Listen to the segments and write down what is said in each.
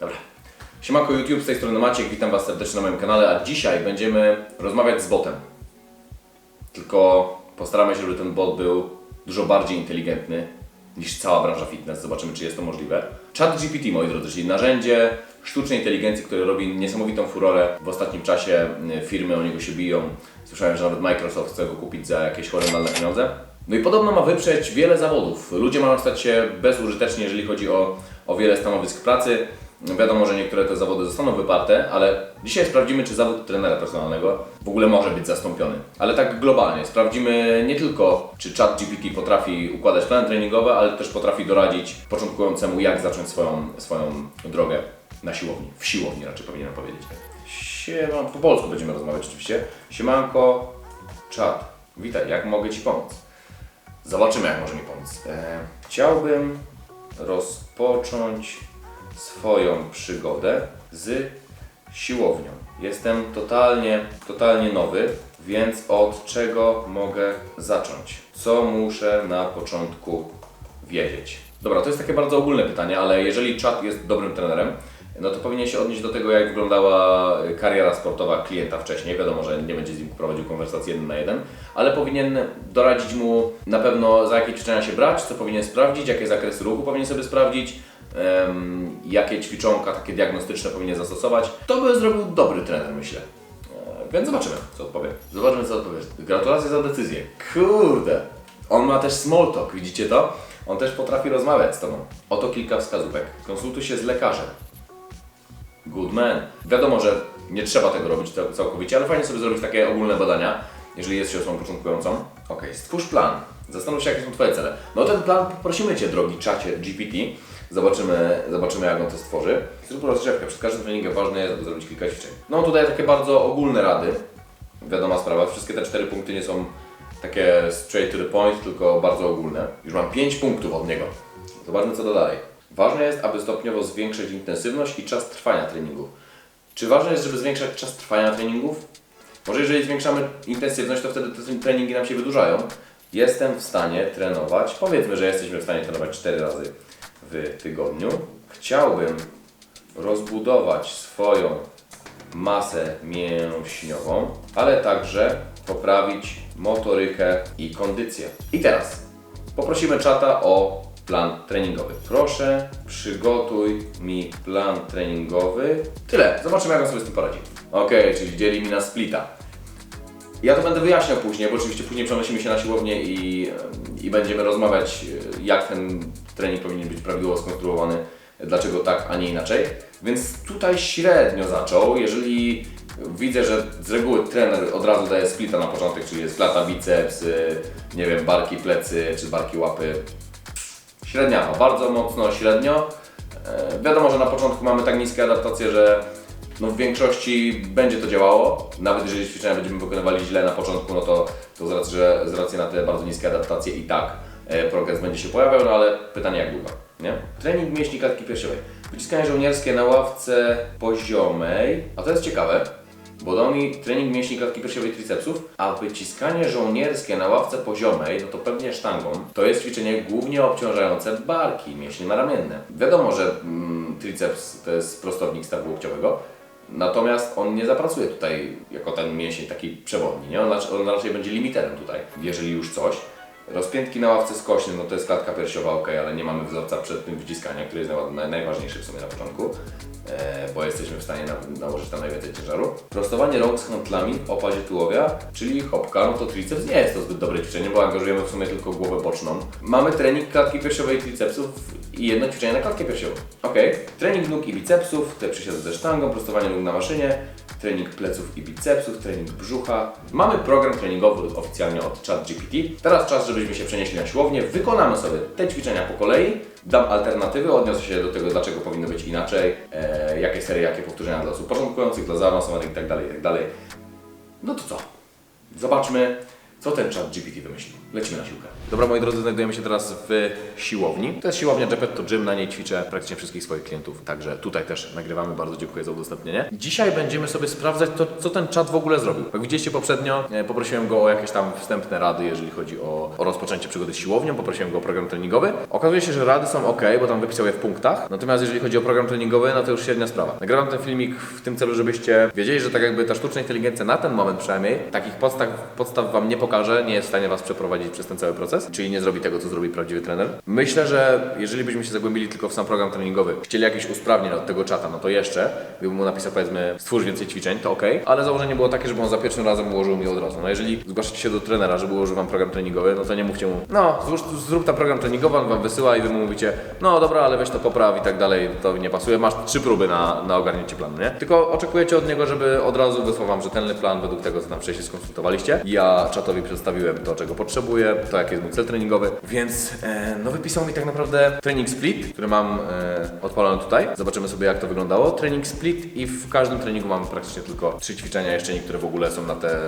Dobra. Siemanko YouTube, z tej strony Maciek, witam Was serdecznie na moim kanale, a dzisiaj będziemy rozmawiać z botem. Tylko postaramy się, żeby ten bot był dużo bardziej inteligentny niż cała branża fitness. Zobaczymy, czy jest to możliwe. Chat GPT, moi drodzy, czyli narzędzie sztucznej inteligencji, które robi niesamowitą furorę. W ostatnim czasie y, firmy o niego się biją. Słyszałem, że nawet Microsoft chce go kupić za jakieś horrendalne pieniądze. No i podobno ma wyprzeć wiele zawodów. Ludzie mają stać się bezużyteczni, jeżeli chodzi o, o wiele stanowisk pracy. Wiadomo, że niektóre te zawody zostaną wyparte, ale dzisiaj sprawdzimy, czy zawód trenera personalnego w ogóle może być zastąpiony. Ale tak globalnie. Sprawdzimy nie tylko, czy chat GPT potrafi układać plany treningowe, ale też potrafi doradzić początkującemu, jak zacząć swoją, swoją drogę na siłowni. W siłowni raczej powinienem powiedzieć. Siema, po polsku będziemy rozmawiać oczywiście. Siemanko, czat. Witaj, jak mogę Ci pomóc? Zobaczymy, jak może mi pomóc. E, chciałbym rozpocząć swoją przygodę z siłownią. Jestem totalnie, totalnie nowy, więc od czego mogę zacząć? Co muszę na początku wiedzieć? Dobra, to jest takie bardzo ogólne pytanie, ale jeżeli czat jest dobrym trenerem, no to powinien się odnieść do tego, jak wyglądała kariera sportowa klienta wcześniej. Wiadomo, że nie będzie z nim prowadził konwersacji jeden na jeden, ale powinien doradzić mu na pewno za jakie ćwiczenia się brać, co powinien sprawdzić, jakie zakresy ruchu powinien sobie sprawdzić, jakie ćwiczonka takie diagnostyczne powinien zastosować. To by zrobił dobry trener, myślę. E, Więc zobaczymy, co odpowie. Zobaczymy, co odpowiesz. Gratulacje za decyzję. Kurde. On ma też small talk, widzicie to? On też potrafi rozmawiać z Tobą. Oto kilka wskazówek. Konsultuj się z lekarzem. Good man. Wiadomo, że nie trzeba tego robić cał- całkowicie, ale fajnie sobie zrobić takie ogólne badania, jeżeli jest się osobą początkującą. Ok, stwórz plan. Zastanów się, jakie są Twoje cele. No ten plan poprosimy Cię, drogi czacie GPT. Zobaczymy, zobaczymy jak on to stworzy. Zrób rozgrzewkę. Przed każdym treningiem ważne jest, aby zrobić kilka ćwiczeń. No tutaj takie bardzo ogólne rady. Wiadoma sprawa, wszystkie te cztery punkty nie są takie straight to the point, tylko bardzo ogólne. Już mam 5 punktów od niego. Zobaczmy co to dalej. Ważne jest, aby stopniowo zwiększyć intensywność i czas trwania treningów. Czy ważne jest, żeby zwiększać czas trwania treningów? Może jeżeli zwiększamy intensywność, to wtedy te treningi nam się wydłużają. Jestem w stanie trenować, powiedzmy, że jesteśmy w stanie trenować 4 razy w tygodniu. Chciałbym rozbudować swoją masę mięśniową, ale także poprawić motorykę i kondycję. I teraz poprosimy czata o plan treningowy. Proszę, przygotuj mi plan treningowy. Tyle. Zobaczymy, jak on sobie z tym poradzi. Ok, czyli dzieli mi na splita. Ja to będę wyjaśniał później, bo oczywiście później przenosimy się na siłownię i, i będziemy rozmawiać, e, jak ten trening powinien być prawidłowo skonstruowany, dlaczego tak, a nie inaczej. Więc tutaj średnio zaczął. Jeżeli widzę, że z reguły trener od razu daje splita na początek, czyli jest klata, biceps, y, nie wiem, barki, plecy czy barki, łapy. Średniawa, bardzo mocno średnio. E, wiadomo, że na początku mamy tak niskie adaptacje, że no w większości będzie to działało. Nawet jeżeli ćwiczenia będziemy wykonywali źle na początku, no to, to z, racji, że, z racji na te bardzo niskie adaptacje i tak e, progres będzie się pojawiał, no ale pytanie jak długo, nie? Trening mięśni klatki piersiowej. Wyciskanie żołnierskie na ławce poziomej. A to jest ciekawe, bo dał mi trening mięśni klatki piersiowej tricepsów, a wyciskanie żołnierskie na ławce poziomej, no to pewnie sztangą, to jest ćwiczenie głównie obciążające barki, mięśnie naramienne. Wiadomo, że mm, triceps to jest prostownik stawu łokciowego, natomiast on nie zapracuje tutaj jako ten mięsień taki przewodni, nie? On, on raczej będzie limiterem tutaj, jeżeli już coś. Rozpiętki na ławce skośnej, no to jest klatka piersiowa, ok, ale nie mamy wzorca przed tym wyciskania, który jest naj, naj, najważniejszy w sumie na początku, e, bo jesteśmy w stanie na, nałożyć tam najwięcej ciężaru. Prostowanie rąk z handlami o pazie tułowia, czyli hopka, no to triceps nie jest to zbyt dobre ćwiczenie, bo angażujemy w sumie tylko głowę boczną. Mamy trening klatki piersiowej i tricepsów i jedno ćwiczenie na klatkę piersiową. Ok, trening nóg i bicepsów, te przysiady ze sztangą, prostowanie nóg na maszynie, trening pleców i bicepsów, trening brzucha. Mamy program treningowy oficjalnie od ChatGPT. Teraz czas, żebyśmy się przenieśli na siłownię. Wykonamy sobie te ćwiczenia po kolei. Dam alternatywy, odniosę się do tego, dlaczego powinno być inaczej, e, jakie serie, jakie powtórzenia dla osób początkujących, dla zaawansowanych itd., itd. No to co? Zobaczmy, Co ten czat GPT wymyślił? Lecimy na siłkę. Dobra, moi drodzy, znajdujemy się teraz w siłowni. To jest siłownia Geppetto Gym, na niej ćwiczę praktycznie wszystkich swoich klientów. Także tutaj też nagrywamy, bardzo dziękuję za udostępnienie. Dzisiaj będziemy sobie sprawdzać to, co ten czat w ogóle zrobił. Jak widzieliście poprzednio, e, poprosiłem go o jakieś tam wstępne rady, jeżeli chodzi o, o rozpoczęcie przygody z siłownią, poprosiłem go o program treningowy. Okazuje się, że rady są ok, bo tam wypisał je w punktach. Natomiast jeżeli chodzi o program treningowy, no to już średnia sprawa. Nagrałem ten filmik w tym celu, żebyście wiedzieli, że tak jakby ta sztuczna inteligencja na ten moment przynajmniej takich podstaw, podstaw Wam nie pokaże, nie jest w stanie Was przeprowadzić przez ten cały proces, czyli nie zrobi tego, co zrobi prawdziwy trener. Myślę, że jeżeli byśmy się zagłębili tylko w sam program treningowy, chcieli jakieś usprawnień od tego czata, no to jeszcze, gdybym mu napisał powiedzmy stwórz więcej ćwiczeń, to ok, ale założenie było takie, żeby on za pierwszym razem ułożył mi od razu. No jeżeli zgłaszacie się do trenera, żeby ułożył Wam program treningowy, no to nie mówcie mu, no złóż, zrób tam program treningowy, on Wam wysyła i Wy mu mówicie, no dobra, ale weź to popraw i tak dalej, to nie pasuje, masz trzy próby na, na ogarnięcie planu, nie? Tylko oczekujecie od niego, żeby od razu wysłał Wam rzetelny plan według tego, co tam wcześniej skonsultowaliście. Ja czatowi przedstawiłem to, czego potrzebuję, to jaki jest mój cel treningowy, więc e, no wypisał mi tak naprawdę trening split, który mam e, odpalony tutaj. Zobaczymy sobie jak to wyglądało. Trening split i w każdym treningu mam praktycznie tylko trzy ćwiczenia, jeszcze niektóre w ogóle są na te,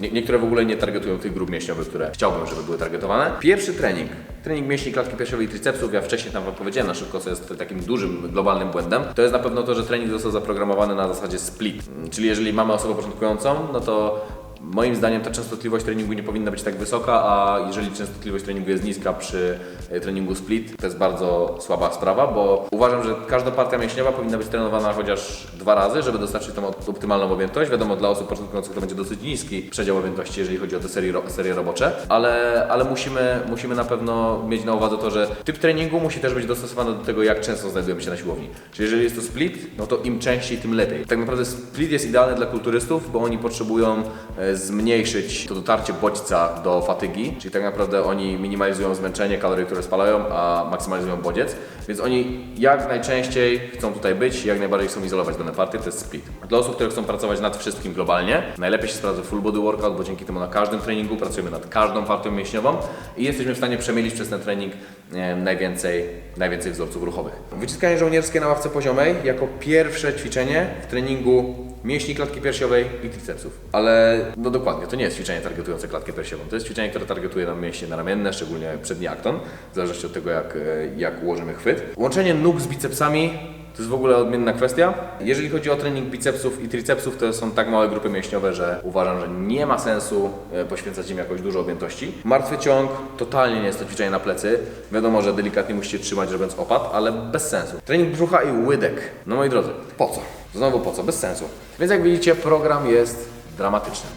nie, niektóre w ogóle nie targetują tych grup mięśniowych, które chciałbym, żeby były targetowane. Pierwszy trening, trening mięśni klatki piersiowej i tricepsów, ja wcześniej tam wam powiedziałem na szybko, co jest takim dużym, globalnym błędem, to jest na pewno to, że trening został zaprogramowany na zasadzie split. Czyli jeżeli mamy osobę początkującą, no to Moim zdaniem ta częstotliwość treningu nie powinna być tak wysoka, a jeżeli częstotliwość treningu jest niska przy e, treningu split, to jest bardzo słaba sprawa, bo uważam, że każda partia mięśniowa powinna być trenowana chociaż dwa razy, żeby dostarczyć tą op- optymalną objętość. Wiadomo, dla osób początkujących to będzie dosyć niski przedział objętości, jeżeli chodzi o te serie, serie robocze, ale, ale musimy, musimy na pewno mieć na uwadze to, że typ treningu musi też być dostosowany do tego, jak często znajdujemy się na siłowni. Czyli jeżeli jest to split, no to im częściej, tym lepiej. Tak naprawdę split jest idealny dla kulturystów, bo oni potrzebują e, zmniejszyć to dotarcie bodźca do fatygi, czyli tak naprawdę oni minimalizują zmęczenie, kalorie, które spalają, a maksymalizują bodziec, więc oni jak najczęściej chcą tutaj być, jak najbardziej chcą izolować dane partie, to jest split. Dla osób, które chcą pracować nad wszystkim globalnie, najlepiej się sprawdza full body workout, bo dzięki temu na każdym treningu pracujemy nad każdą partią mięśniową i jesteśmy w stanie przemielić przez ten trening e, najwięcej, najwięcej wzorców ruchowych. Wyciskanie żołnierskie na ławce poziomej jako pierwsze ćwiczenie w treningu mięśni klatki piersiowej i tricepsów. Ale no dokładnie, to nie jest ćwiczenie targetujące klatkę piersiową. To jest ćwiczenie, które targetuje nam mięśnie naramienne, szczególnie przedni akton, w zależności od tego, jak, e, jak ułożymy chwyt. Łączenie nóg z bicepsami to jest w ogóle odmienna kwestia. Jeżeli chodzi o trening bicepsów i tricepsów, to są tak małe grupy mięśniowe, że uważam, że nie ma sensu e, poświęcać im jakoś dużo objętości. Martwy ciąg totalnie nie jest to ćwiczenie na plecy. Wiadomo, że delikatnie musicie trzymać, żeby opad, ale bez sensu. Trening brzucha i łydek. No moi drodzy, po co? Znowu po co? Bez sensu. Więc jak widzicie, program jest dramatyczny.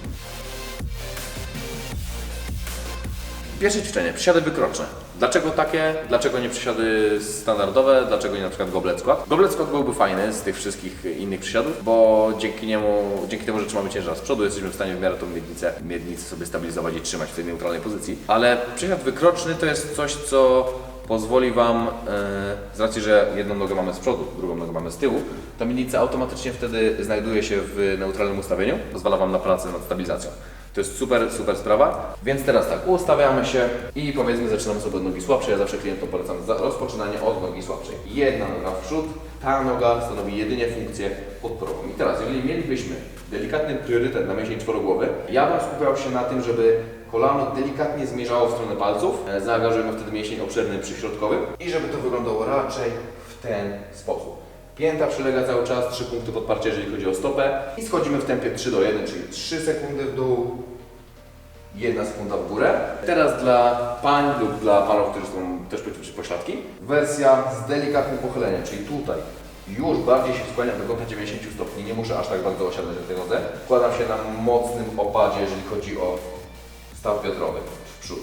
Pierwsze ćwiczenie, przysiady wykroczne. Dlaczego takie? Dlaczego nie przysiady standardowe? Dlaczego nie na przykład goblet squat? Goblet squat byłby fajny z tych wszystkich innych przysiadów, bo dzięki niemu, dzięki temu, że trzymamy ciężar z przodu, jesteśmy w stanie w miarę tą miednicę, miednicę sobie stabilizować i trzymać w tej neutralnej pozycji. Ale przysiad wykroczny to jest coś, co pozwoli Wam, e, z racji, że jedną nogę mamy z przodu, drugą nogę mamy z tyłu, ta miednica automatycznie wtedy znajduje się w neutralnym ustawieniu, pozwala Wam na pracę nad stabilizacją. To jest super, super sprawa. Więc teraz tak, ustawiamy się i powiedzmy zaczynamy sobie od nogi słabszej. Ja zawsze klientom polecam rozpoczynanie od nogi słabszej. Jedna noga w przód, ta noga stanowi jedynie funkcję podporową. I teraz, jeżeli mielibyśmy delikatny priorytet na mięsień czworogłowy, ja bym skupiał się na tym, żeby kolano delikatnie zmierzało w stronę palców. E, Zaangażujemy wtedy mięsień obszerny przyśrodkowy i żeby to wyglądało raczej w ten sposób. Pięta przylega cały czas, 3 punkty podparcia, jeżeli chodzi o stopę. I schodzimy w tempie 3 do 1, czyli 3 sekundy w dół, 1 sekunda w górę. Teraz dla pań lub dla panów, którzy są też poćwiczyć pośladki, wersja z delikatnym pochyleniem, czyli tutaj już bardziej się skłaniam do kąta 90 stopni, nie muszę aż tak bardzo osiadać na tej nodze. Kładam się na mocnym opadzie, jeżeli chodzi o staw biodrowy w przód.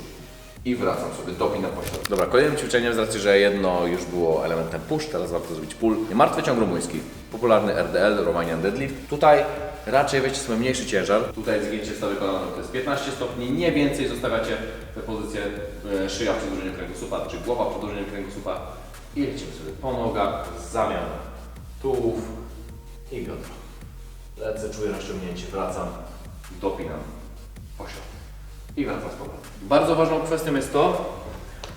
I wracam sobie, dopinam pośladek. Dobra, kolejnym ćwiczeniem, z racji, że jedno już było elementem push, teraz warto zrobić pull. Martwy ciąg rumuński, popularny RDL, Romanian Deadlift. Tutaj raczej weźcie sobie mniejszy ciężar. Tutaj zgięcie stawy kolana to jest 15 stopni, nie więcej zostawiacie tę pozycję e, szyja w przedłużeniu kręgosłupa, czy głowa w przedłużeniu kręgosłupa. I lecimy sobie po nogach, zamiana tułów i biodra. Lecę, czuję rozciągnięcie, wracam, dopinam pośladek i wracam z powrotem. Bardzo ważną kwestią jest to,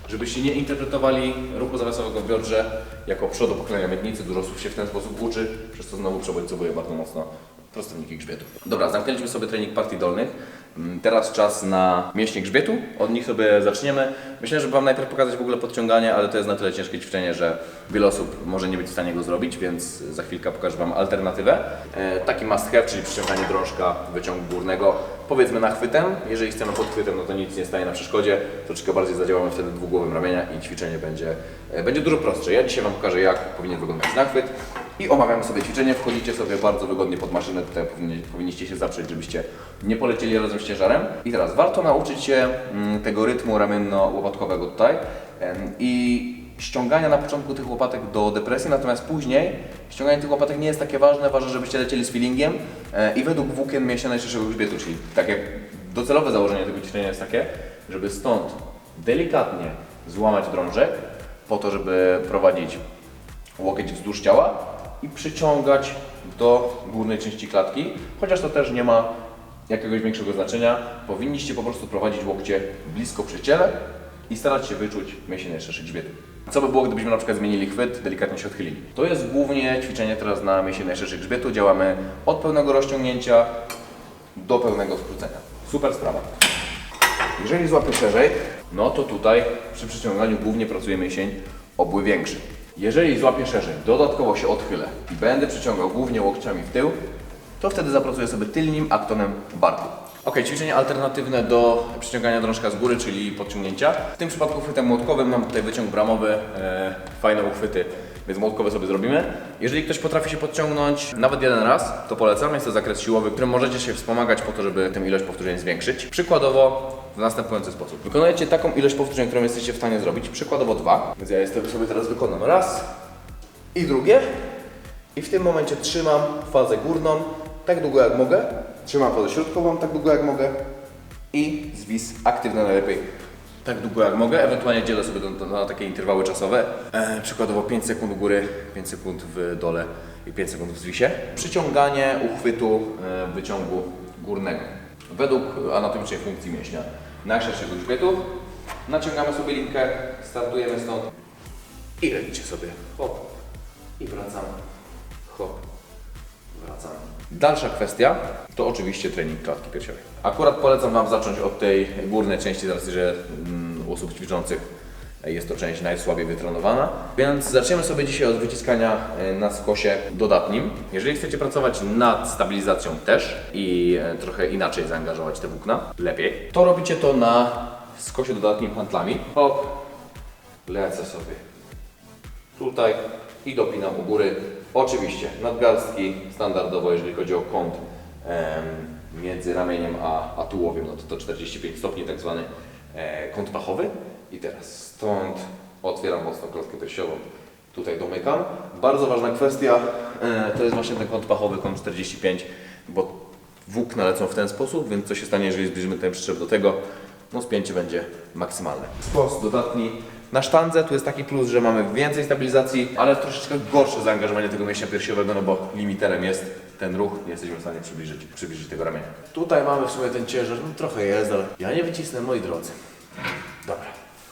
żebyście nie interpretowali ruchu zawiasowego w biodrze jako przodu pochylenia miednicy. Dużo osób się w ten sposób uczy, przez co znowu przebodźcowuje bardzo mocno prostowniki grzbietu. Dobra, zamknęliśmy sobie trening partii dolnych. Mm, Teraz czas na mięśnie grzbietu. Od nich sobie zaczniemy. Myślę, że Wam najpierw pokazać w ogóle podciąganie, ale to jest na tyle ciężkie ćwiczenie, że wiele osób może nie być w stanie go zrobić, więc za chwilkę pokażę Wam alternatywę. E, taki must have, czyli przyciąganie drążka wyciągu górnego, powiedzmy nachwytem. Jeżeli chcemy podchwytem, no to nic nie staje na przeszkodzie. Troszeczkę bardziej zadziałamy wtedy dwugłowym ramienia i ćwiczenie będzie, e, będzie dużo prostsze. Ja dzisiaj Wam pokażę, jak powinien wyglądać nachwyt i omawiamy sobie ćwiczenie. Wchodzicie sobie bardzo wygodnie pod maszynę. Tutaj powinni, powinniście się zaprzeć, żebyście nie polecieli razem z ciężarem. I teraz warto nauczyć się mm, tego rytmu ramienno-łopatkowego tutaj i ściągania na początku tych łopatek do depresji, natomiast później ściąganie tych łopatek nie jest takie ważne. Ważne, żebyście lecieli z feelingiem e, i według włókien mięśnia najszerszego grzbietu, czyli tak jak docelowe założenie tego ćwiczenia jest takie, żeby stąd delikatnie złamać drążek po to, żeby prowadzić łokieć wzdłuż ciała i przyciągać do górnej części klatki, chociaż to też nie ma jakiegoś większego znaczenia. Powinniście po prostu prowadzić łokcie blisko przy ciele i starać się wyczuć mięsień najszerszych grzbietu. Co by było, gdybyśmy na przykład zmienili chwyt, delikatnie się odchylili? To jest głównie ćwiczenie teraz na mięsień najszerszych grzbietu. Działamy od pełnego rozciągnięcia do pełnego skrócenia. Super sprawa. Jeżeli złapię szerzej, no to tutaj przy przyciąganiu głównie pracuje mięsień obły większy. Jeżeli złapię szerzej, dodatkowo się odchylę i będę przyciągał głównie łokciami w tył, to wtedy zapracuję sobie tylnym aktonem barku. Ok, ćwiczenie alternatywne do przyciągania drążka z góry, czyli podciągnięcia. W tym przypadku chwytem młotkowym mam tutaj wyciąg bramowy, e, fajne uchwyty, więc młotkowe sobie zrobimy. Jeżeli ktoś potrafi się podciągnąć nawet jeden raz, to polecam. Jest to zakres siłowy, którym możecie się wspomagać po to, żeby tę ilość powtórzeń zwiększyć. Przykładowo w następujący sposób. Wykonujecie taką ilość powtórzeń, którą jesteście w stanie zrobić, przykładowo dwa. Więc ja jestem sobie teraz wykonam raz i drugie. I w tym momencie trzymam fazę górną tak długo jak mogę. Trzymam fazę środkową tak długo jak mogę. I zwis aktywny najlepiej tak długo jak mogę. Ewentualnie dzielę sobie to na takie interwały czasowe. E, przykładowo 5 sekund góry, 5 sekund w dole i 5 sekund w zwisie. Przyciąganie uchwytu e, wyciągu górnego. Według anatomicznej funkcji mięśnia najszerszego grzbietu. Naciągamy sobie linkę, startujemy stąd i lecicie sobie. Hop. I wracamy. Hop. Wracamy. Dalsza kwestia to oczywiście trening klatki piersiowej. Akurat polecam Wam zacząć od tej górnej części, z racji, że u osób ćwiczących jest to część najsłabiej wytrenowana. Więc zaczniemy sobie dzisiaj od wyciskania e, na skosie dodatnim. Jeżeli chcecie pracować nad stabilizacją też i e, trochę inaczej zaangażować te włókna, lepiej, to robicie to na skosie dodatnim handlami. Hop, lecę sobie tutaj i dopinam u góry. Oczywiście nadgarstki standardowo, jeżeli chodzi o kąt między ramieniem a, a tułowiem, no to to 45 stopni, tak zwany e, kąt pachowy. I teraz stąd otwieram mocno klatkę piersiową, tutaj domykam. Bardzo ważna kwestia e, to jest właśnie ten kąt pachowy, kąt 45, bo włókna lecą w ten sposób, więc co się stanie, jeżeli zbliżymy ten przyczep do tego, no spięcie będzie maksymalne. Skos dodatni na sztandze, tu jest taki plus, że mamy więcej stabilizacji, ale troszeczkę gorsze zaangażowanie tego mięśnia piersiowego, no bo limiterem jest ten ruch, nie jesteśmy w stanie przybliżyć, przybliżyć tego ramienia. Tutaj mamy w sumie ten ciężar, no trochę jest, ale ja nie wycisnę, moi drodzy.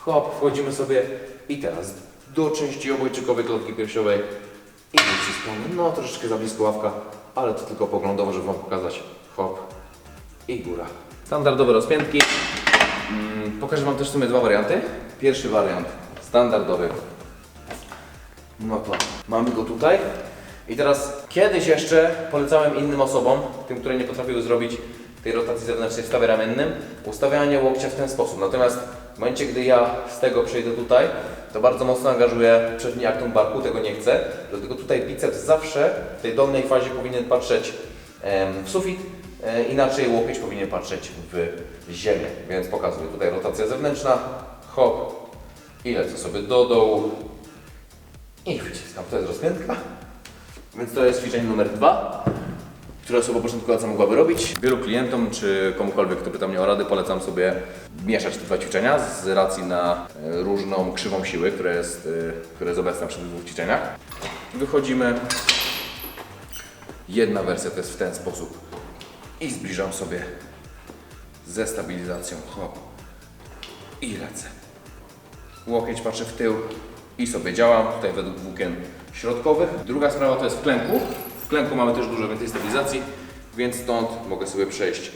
Hop, wchodzimy sobie i teraz do części obojczykowej klatki piersiowej i wyciskamy, no troszeczkę za blisko ławka, ale to tylko poglądowo, żeby Wam pokazać, hop i góra. Standardowe rozpiętki, Mm, Pokażę Wam też w sumie dwa warianty. Pierwszy wariant standardowy. No to mamy go tutaj. I teraz kiedyś jeszcze polecałem innym osobom, tym, które nie potrafiły zrobić tej rotacji zewnętrznej w stawie ramiennym, ustawianie łokcia w ten sposób. Natomiast w momencie, gdy ja z tego przejdę tutaj, to bardzo mocno angażuję przedni aktum barku, tego nie chcę. Dlatego tutaj biceps zawsze w tej dolnej fazie powinien patrzeć w sufit, E, Inaczej łokieć powinien patrzeć w ziemię, więc pokazuję tutaj rotacja zewnętrzna, hop i lecę sobie do dołu i wyciskam. To jest rozpiętka, więc to jest ćwiczenie numer dwa, które osoba początkująca mogłaby robić. Wielu klientom czy komukolwiek, kto pyta mnie o rady, polecam sobie mieszać te dwa ćwiczenia z racji na e, różną krzywą siły, która jest, e, która jest obecna przy dwóch ćwiczeniach. Wychodzimy. Jedna wersja to jest w ten sposób i zbliżam sobie ze stabilizacją. Hop. I lecę. Łokieć patrzę w tył i sobie działam, tutaj według włókien środkowych. Druga sprawa to jest w klęku. W klęku mamy też dużo więcej stabilizacji, więc stąd mogę sobie przejść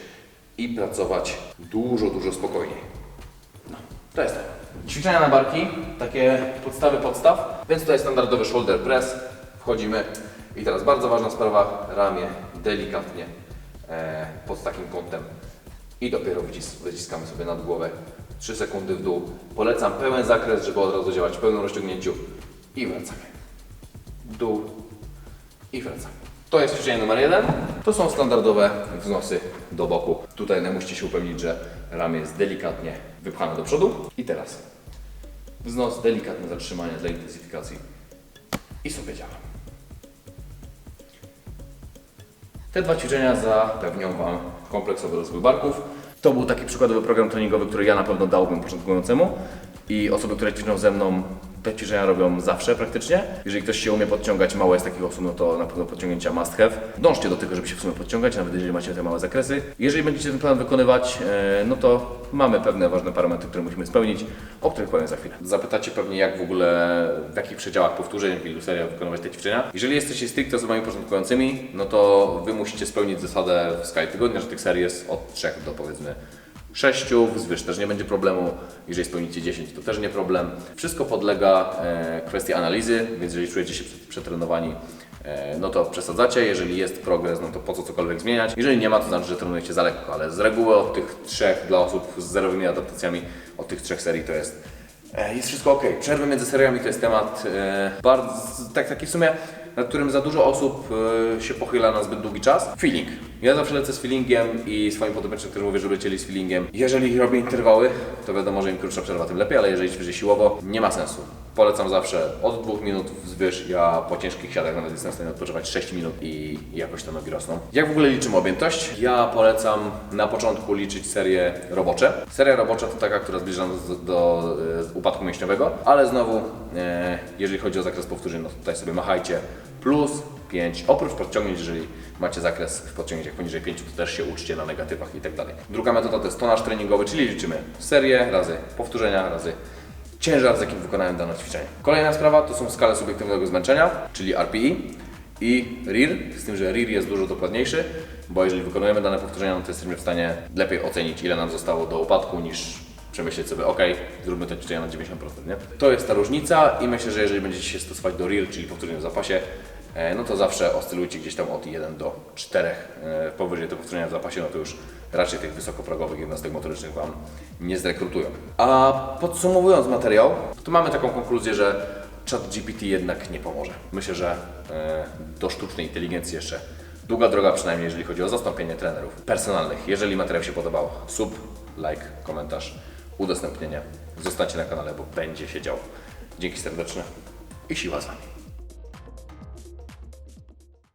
i pracować dużo, dużo spokojniej. No, to jest to. Ćwiczenia na barki, takie podstawy podstaw, więc tutaj standardowy shoulder press, wchodzimy i teraz bardzo ważna sprawa, ramię delikatnie e, pod takim kątem i dopiero wycis wyciskamy sobie nad głowę 3 sekundy w dół. Polecam pełen zakres, żeby od razu działać w pełnym rozciągnięciu i wracamy. Dół i wracamy. To jest ćwiczenie numer jeden. To są standardowe wznosy do boku. Tutaj musicie się upewnić, że ramię jest delikatnie wypchane do przodu. I teraz wznos, delikatne zatrzymanie dla intensyfikacji i sobie działam. Te dwa ćwiczenia zapewnią Wam kompleksowy rozwój barków. To był taki przykładowy program treningowy, który ja na pewno dałbym początkującemu i osoby, które ćwiczą ze mną, te ćwiczenia robią zawsze praktycznie. Jeżeli ktoś się umie podciągać, mało jest takich osób, no to na pewno podciągnięcia must have. Dążcie do tego, żeby się w sumie podciągać, nawet jeżeli macie te małe zakresy. Jeżeli będziecie ten plan wykonywać, e, no to mamy pewne ważne parametry, które musimy spełnić, o których powiem za chwilę. Zapytacie pewnie, jak w ogóle, w jakich przedziałach powtórzeń, w ilu seriach wykonywać te ćwiczenia. Jeżeli jesteście stricte osobami początkującymi, no to Wy musicie spełnić zasadę w skali tygodnia, że tych serii jest od 3 do powiedzmy 6, wzwyż też nie będzie problemu. Jeżeli spełnicie 10, to też nie problem. Wszystko podlega e, kwestii analizy, więc jeżeli czujecie się przetrenowani, e, no to przesadzacie. Jeżeli jest progres, no to po co cokolwiek zmieniać. Jeżeli nie ma, to znaczy, że trenujecie za lekko, ale z reguły od tych trzech dla osób z zerowymi adaptacjami, od tych trzech serii to jest E, Jest wszystko ok. Przerwy między seriami to jest temat e, bardzo, tak, taki w sumie, nad którym za dużo osób e, się pochyla na zbyt długi czas. Feeling. Ja zawsze lecę z feelingiem i swoim podopiecznym, którym mówię, żeby lecieli z feelingiem. Jeżeli robię interwały, to wiadomo, że im krótsza przerwa, tym lepiej, ale jeżeli ćwiczę siłowo, nie ma sensu. Polecam zawsze od dwóch minut wzwyż. Ja po ciężkich siadach nawet jestem w stanie odpoczywać 6 minut i jakoś te nogi rosną. Jak w ogóle liczymy objętość? Ja polecam na początku liczyć serie robocze. Seria robocza to taka, która zbliża nas do, do e, upadku mięśniowego, ale znowu, e, jeżeli chodzi o zakres powtórzeń, no tutaj sobie machajcie plus 5. Oprócz podciągnięć, jeżeli macie zakres w podciągnięciach poniżej 5, to też się uczcie na negatywach i tak dalej. Druga metoda to jest tonaż treningowy, czyli liczymy serię razy powtórzenia razy ciężar, z jakim wykonałem dane ćwiczenie. Kolejna sprawa to są skale subiektywnego zmęczenia, czyli RPI i RIR, z tym, że RIR jest dużo dokładniejszy, bo jeżeli wykonujemy dane powtórzenia, no to jesteśmy w stanie lepiej ocenić, ile nam zostało do upadku, niż przemyśleć sobie, ok, zróbmy te ćwiczenia na 90%, nie? To jest ta różnica i myślę, że jeżeli będziecie się stosować do RIR, czyli powtórzenia w zapasie, no to zawsze oscylujcie gdzieś tam od 1 do 4. E, Powyżej tego powtórzenia w zapasie, no to już raczej tych wysokoprogowych jednostek motorycznych Wam nie zrekrutują. A podsumowując materiał, to mamy taką konkluzję, że chat GPT jednak nie pomoże. Myślę, że e, do sztucznej inteligencji jeszcze długa droga, przynajmniej jeżeli chodzi o zastąpienie trenerów personalnych. Jeżeli materiał się podobał, sub, like, komentarz, udostępnienie. Zostańcie na kanale, bo będzie się działo. Dzięki serdeczne i siła z Wami.